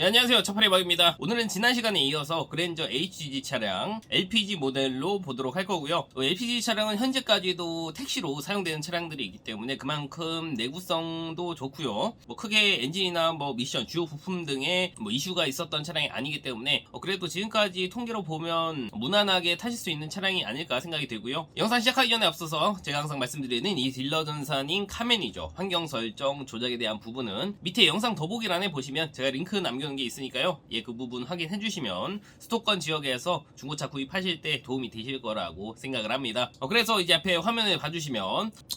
네, 안녕하세요. 첫파리박입니다. 오늘은 지난 시간에 이어서 그랜저 HG 차량 LPG 모델로 보도록 할 거고요. 어, LPG 차량은 현재까지도 택시로 사용되는 차량들이 있기 때문에 그만큼 내구성도 좋고요. 뭐 크게 엔진이나 뭐 미션, 주요 부품 등의 뭐 이슈가 있었던 차량이 아니기 때문에 어, 그래도 지금까지 통계로 보면 무난하게 타실 수 있는 차량이 아닐까 생각이 들고요. 영상 시작하기 전에 앞서서 제가 항상 말씀드리는 이 딜러 전산인 카멘이죠. 환경 설정 조작에 대한 부분은 밑에 영상 더보기란에 보시면 제가 링크 남겨 놓은 게 있으니까요. 예, 그 부분 확인해 주시면 수도권 지역에서 중고차 구입하실 때 도움이 되실 거라고 생각을 합니다. 어, 그래서 이제 앞에 화면을 봐주시면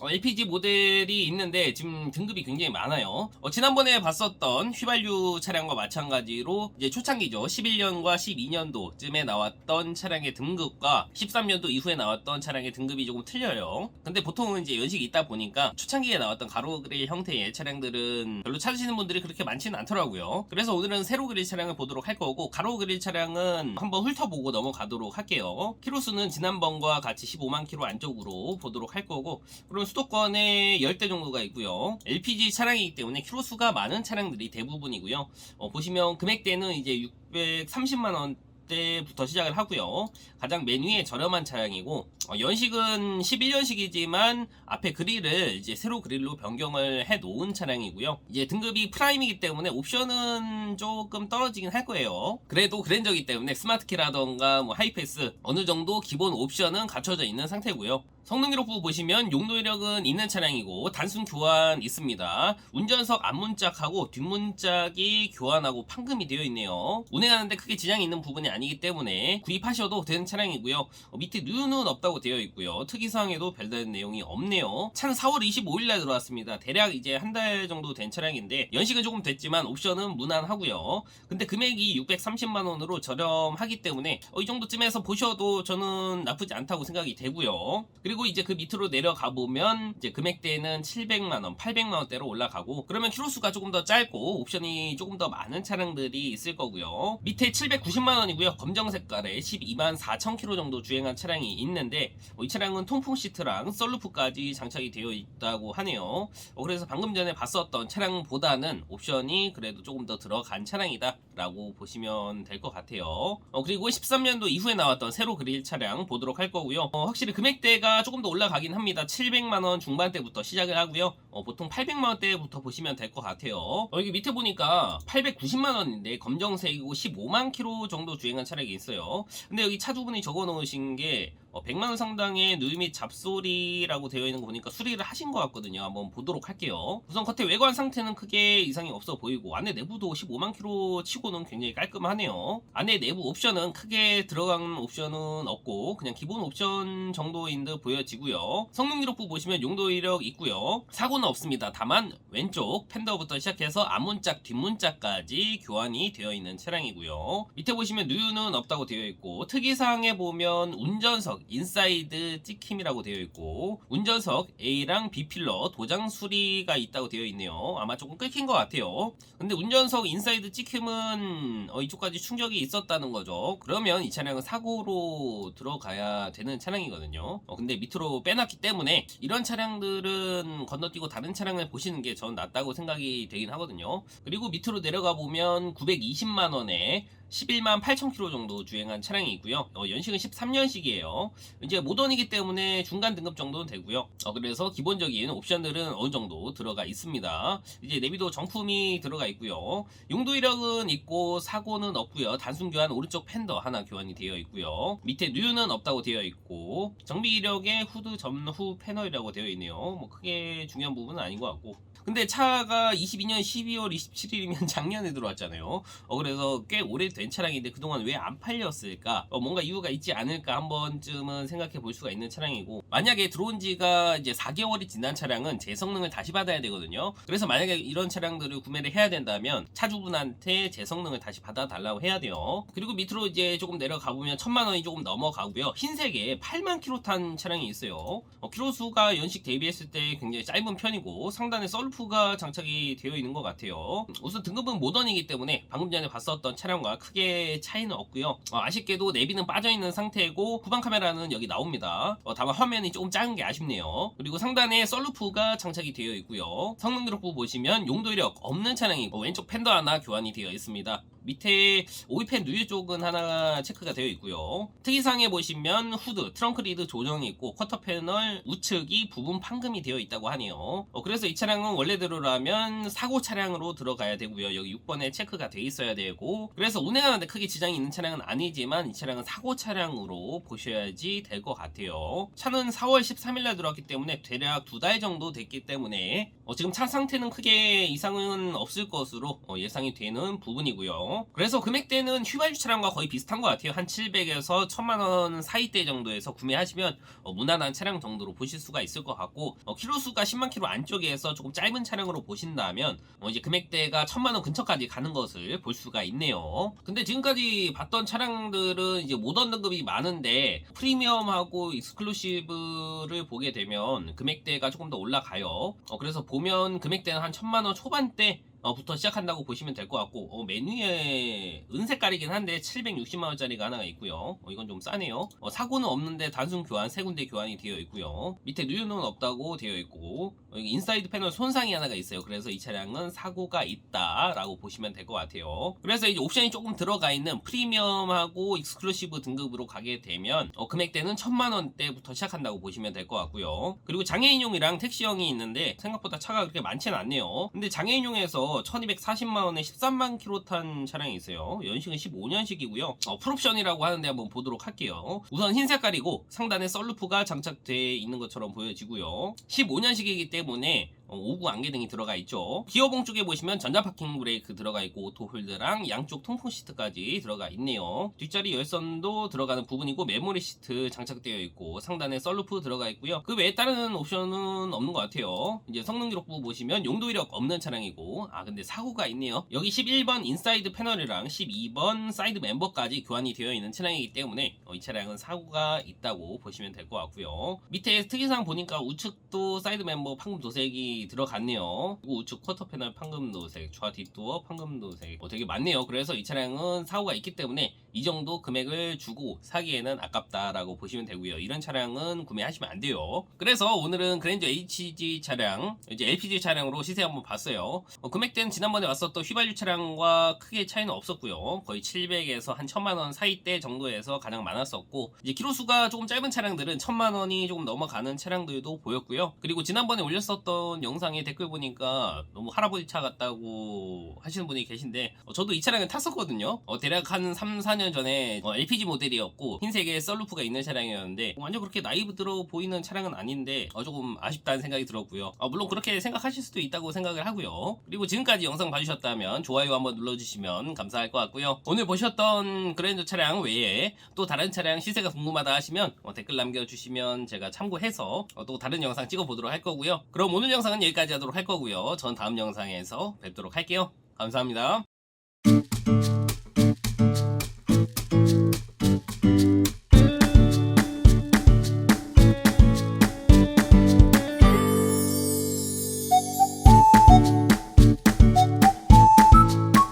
어, LPG 모델이 있는데 지금 등급이 굉장히 많아요. 어, 지난번에 봤었던 휘발유 차량과 마찬가지로 이제 초창기죠. 11년과 12년도쯤에 나왔던 차량의 등급과 13년도 이후에 나왔던 차량의 등급이 조금 틀려요. 근데 보통은 이제 연식이 있다 보니까 초창기에 나왔던 가로 그릴 형태의 차량들은 별로 찾으시는 분들이 그렇게 많지는 않더라고요. 그래서 오늘은 세로 그릴 차량을 보도록 할 거고 가로 그릴 차량은 한번 훑어보고 넘어가도록 할게요. 키로수는 지난번과 같이 15만 킬로 안쪽으로 보도록 할 거고 그럼 수도권에 10대 정도가 있고요. LPG 차량이기 때문에 키로수가 많은 차량들이 대부분이고요. 어, 보시면 금액대는 이제 630만 원 때부터 시작을 하고요. 가장 맨 위에 저렴한 차량이고 어, 연식은 11년식이지만 앞에 그릴을 이제 새로 그릴로 변경을 해 놓은 차량이고요. 이제 등급이 프라임이기 때문에 옵션은 조금 떨어지긴 할 거예요. 그래도 그랜저기 때문에 스마트키라던가 뭐 하이패스 어느 정도 기본 옵션은 갖춰져 있는 상태고요. 성능 기록부 보시면 용도력은 있는 차량이고 단순 교환 있습니다. 운전석 앞문짝하고 뒷문짝이 교환하고 판금이 되어 있네요. 운행하는데 크게 지장이 있는 부분이 아니기 때문에 구입하셔도 되는 차량이고요. 어, 밑에 누유는 없다고 되어 있고요. 특이사항에도 별다른 내용이 없네요. 차는 4월 25일날 들어왔습니다. 대략 이제 한 달 정도 된 차량인데 연식은 조금 됐지만 옵션은 무난하고요. 근데 금액이 630만 원으로 저렴하기 때문에 어, 이 정도쯤에서 보셔도 저는 나쁘지 않다고 생각이 되고요. 그리고 이제 그 밑으로 내려가 보면 이제 금액대는 700만 원, 800만 원대로 올라가고 그러면 키로수가 조금 더 짧고 옵션이 조금 더 많은 차량들이 있을 거고요. 밑에 790만 원이고요. 검정 색깔에 12만 4천 킬로 정도 주행한 차량이 있는데 어, 이 차량은 통풍 시트랑 썰루프까지 장착이 되어 있다고 하네요. 어, 그래서 방금 전에 봤었던 차량보다는 옵션이 그래도 조금 더 들어간 차량이다라고 보시면 될 것 같아요. 어, 그리고 13년도 이후에 나왔던 세로 그릴 차량 보도록 할 거고요. 어, 확실히 금액대가 조금 더 올라가긴 합니다. 700만 원 중반대부터 시작을 하고요. 어, 보통 800만 원대부터 보시면 될 것 같아요. 어, 여기 밑에 보니까 890만 원인데 검정색이고 15만 킬로 정도 주행한 차량이 있어요. 근데 여기 차주분이 적어 놓으신 게 어, 100만 원 상당의 누유 및 잡소리라고 되어 있는 거 보니까 수리를 하신 것 같거든요. 한번 보도록 할게요. 우선 겉에 외관 상태는 크게 이상이 없어 보이고 안에 내부도 15만 킬로 치고는 굉장히 깔끔하네요. 안에 내부 옵션은 크게 들어간 옵션은 없고 그냥 기본 옵션 정도인 듯 보여지고요. 성능 기록부 보시면 용도 이력 있고요. 사고는 없습니다. 다만 왼쪽 팬더부터 시작해서 앞문짝 뒷문짝까지 교환이 되어 있는 차량이고요. 밑에 보시면 누유는 없다고 되어 있고 특이사항에 보면 운전석 인사이드 찍힘이라고 되어 있고 운전석 A랑 B 필러 도장 수리가 있다고 되어 있네요. 아마 조금 끊긴 것 같아요. 근데 운전석 인사이드 찍힘은 어, 이쪽까지 충격이 있었다는 거죠. 그러면 이 차량은 사고로 들어가야 되는 차량이거든요. 어, 근데 밑으로 빼놨기 때문에 이런 차량들은 건너뛰고 다른 차량을 보시는 게 전 낫다고 생각이 되긴 하거든요. 그리고 밑으로 내려가 보면 920만 원에 11만 8천 킬로 정도 주행한 차량이 있고요. 어, 연식은 13년식이에요. 이제 모던이기 때문에 중간 등급 정도는 되고요. 어, 그래서 기본적인 옵션들은 어느 정도 들어가 있습니다. 이제 내비도 정품이 들어가 있고요. 용도 이력은 있고 사고는 없고요. 단순 교환 오른쪽 팬더 하나 교환이 되어 있고요. 밑에 누유는 없다고 되어 있고 정비 이력에 후드 전후 패널이라고 되어 있네요. 뭐 크게 중요한 부분은 아닌 것 같고. 근데 차가 22년 12월 27일이면 작년에 들어왔잖아요. 어, 그래서 꽤 오래된 차량인데 그동안 왜 안 팔렸을까? 어, 뭔가 이유가 있지 않을까 한 번쯤은 생각해 볼 수가 있는 차량이고 만약에 들어온 지가 이제 4개월이 지난 차량은 재성능을 다시 받아야 되거든요. 그래서 만약에 이런 차량들을 구매를 해야 된다면 차주분한테 재성능을 다시 받아달라고 해야 돼요. 그리고 밑으로 이제 조금 내려가 보면 천만 원이 조금 넘어가고요. 흰색에 8만 킬로 탄 차량이 있어요. 어, 킬로 수가 연식 대비했을 때 굉장히 짧은 편이고 상단에 썰 루프가 장착이 되어 있는 것 같아요. 우선 등급은 모던이기 때문에 방금 전에 봤었던 차량과 크게 차이는 없고요. 어, 아쉽게도 내비는 빠져있는 상태고 후방 카메라는 여기 나옵니다. 어, 다만 화면이 조금 작은 게 아쉽네요. 그리고 상단에 썰루프가 장착이 되어 있고요. 성능 기록부 보시면 용도 이력 없는 차량이고 왼쪽 팬더 하나 교환이 되어 있습니다. 밑에 오이팬 누유 쪽은 하나 체크가 되어 있고요. 특이사항에 보시면 후드, 트렁크 리드 조정이 있고 쿼터 패널 우측이 부분 판금이 되어 있다고 하네요. 어, 그래서 이 차량은 원래대로라면 사고 차량으로 들어가야 되고요. 여기 6번에 체크가 돼 있어야 되고 그래서 운행하는데 크게 지장이 있는 차량은 아니지만 이 차량은 사고 차량으로 보셔야지 될 것 같아요. 차는 4월 13일 날 들어왔기 때문에 대략 두 달 정도 됐기 때문에 어, 지금 차 상태는 크게 이상은 없을 것으로 어, 예상이 되는 부분이고요. 그래서 금액대는 휘발유 차량과 거의 비슷한 것 같아요. 한 700에서 1000만 원 사이대 정도에서 구매하시면 어, 무난한 차량 정도로 보실 수가 있을 것 같고 어, 키로수가 10만 킬로 안쪽에서 조금 짧은 차량으로 보신다면 어, 이제 금액대가 1000만 원 근처까지 가는 것을 볼 수가 있네요. 근데 지금까지 봤던 차량들은 이제 모던 등급이 많은데 프리미엄하고 익스클루시브를 보게 되면 금액대가 조금 더 올라가요. 어, 그래서 보면 금액대는 한 1000만원 초반대 어, 부터 시작한다고 보시면 될 것 같고 어, 메뉴에 은색깔이긴 한데 760만원짜리가 하나가 있고요. 어, 이건 좀 싸네요. 어, 사고는 없는데 단순 교환 세 군데 교환이 되어 있고요. 밑에 누유는 없다고 되어 있고 어, 인사이드 패널 손상이 하나가 있어요. 그래서 이 차량은 사고가 있다 라고 보시면 될 것 같아요. 그래서 이제 옵션이 조금 들어가 있는 프리미엄하고 익스클루시브 등급으로 가게 되면 어, 금액대는 1000만원대부터 시작한다고 보시면 될 것 같고요. 그리고 장애인용이랑 택시형이 있는데 생각보다 차가 그렇게 많지는 않네요. 근데 장애인용에서 1240만 원에 13만 킬로 탄 차량이 있어요. 연식은 15년식이고요. 어, 풀옵션이라고 하는데 한번 보도록 할게요. 우선 흰 색깔이고 상단에 썰루프가 장착되어 있는 것처럼 보여지고요. 15년식이기 때문에 어, 오구 안개 등이 들어가 있죠. 기어봉 쪽에 보시면 전자 파킹 브레이크 들어가 있고 오토 홀드랑 양쪽 통풍 시트까지 들어가 있네요. 뒷자리 열선도 들어가는 부분이고 메모리 시트 장착되어 있고 상단에 썰루프 들어가 있고요. 그 외에 다른 옵션은 없는 것 같아요. 이제 성능 기록부 보시면 용도 이력 없는 차량이고 아 근데 사고가 있네요. 여기 11번 인사이드 패널이랑 12번 사이드 멤버까지 교환이 되어 있는 차량이기 때문에 어, 이 차량은 사고가 있다고 보시면 될 것 같고요. 밑에 특이사항 보니까 우측도 사이드 멤버 판금 도색이 들어갔네요. 그리고 우측 쿼터 패널 판금 도색, 좌 뒷도어 판금 도색 어, 되게 많네요. 그래서 이 차량은 사고가 있기 때문에 이 정도 금액을 주고 사기에는 아깝다라고 보시면 되고요. 이런 차량은 구매하시면 안 돼요. 그래서 오늘은 그랜저 HG 차량, 이제 LPG 차량으로 시세 한번 봤어요. 어, 금액대는 지난번에 왔었던 휘발유 차량과 크게 차이는 없었고요. 거의 700에서 한 1000만 원 사이대 정도에서 가장 많았었고 이제 키로수가 조금 짧은 차량들은 1000만 원이 조금 넘어가는 차량들도 보였고요. 그리고 지난번에 올렸었던 영상에 댓글 보니까 너무 할아버지 차 같다고 하시는 분이 계신데 어, 저도 이 차량을 탔었거든요. 어, 대략 한 3, 4년 전에 어, LPG 모델이었고 흰색에 썰루프가 있는 차량이었는데 완전 그렇게 나이 들어 보이는 차량은 아닌데 어, 조금 아쉽다는 생각이 들었고요. 어, 물론 그렇게 생각하실 수도 있다고 생각을 하고요. 그리고 지금까지 영상 봐주셨다면 좋아요 한번 눌러주시면 감사할 것 같고요. 오늘 보셨던 그랜저 차량 외에 또 다른 차량 시세가 궁금하다 하시면 어, 댓글 남겨주시면 제가 참고해서 어, 또 다른 영상 찍어보도록 할 거고요. 그럼 오늘 영상은 여기까지 하도록 할 거고요. 전 다음 영상에서 뵙도록 할게요. 감사합니다.